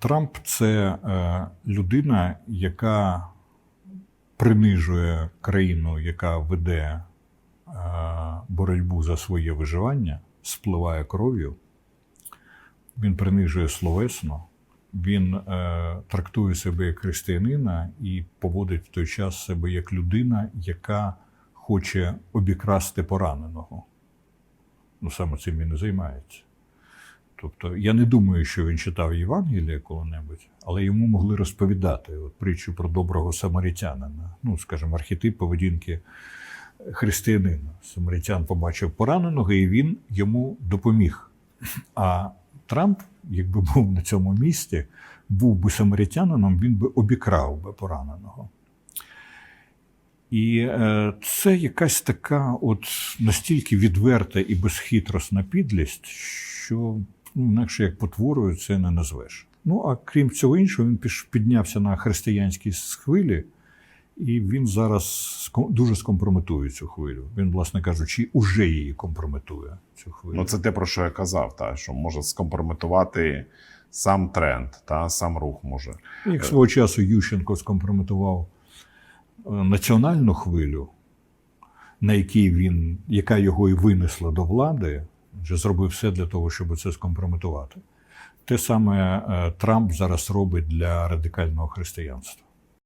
Трамп це е, людина, яка принижує країну, яка веде е, боротьбу за своє виживання, спливає кров'ю. Він принижує словесно, він е, трактує себе як християнина і поводить в той час себе як людина, яка хоче обікрасти пораненого. Ну, саме цим він і займається. Тобто, я не думаю, що він читав Євангелія коли-небудь, але йому могли розповідати от, притчу про доброго самаритянина. Ну, скажімо, архетип поведінки християнина. Самаритян побачив пораненого, і він йому допоміг. А Трамп, якби був на цьому місці, був би самаритянином, він би обікрав би пораненого. І е, це якась така от настільки відверта і безхитросна підлість, що інакше як потворою це не назвеш. Ну а крім цього іншого, він піднявся на християнській хвилі, і він зараз дуже скомпрометує цю хвилю. Він, власне кажучи, уже її компрометує. Цю хвилю. Ну, це те, про що я казав, та, що може скомпрометувати сам тренд, та, сам рух може. Як свого часу Ющенко скомпрометував е, національну хвилю, на якій він, яка його і винесла до влади, вже зробив все для того, щоб це скомпрометувати. Те саме е, Трамп зараз робить для радикального християнства.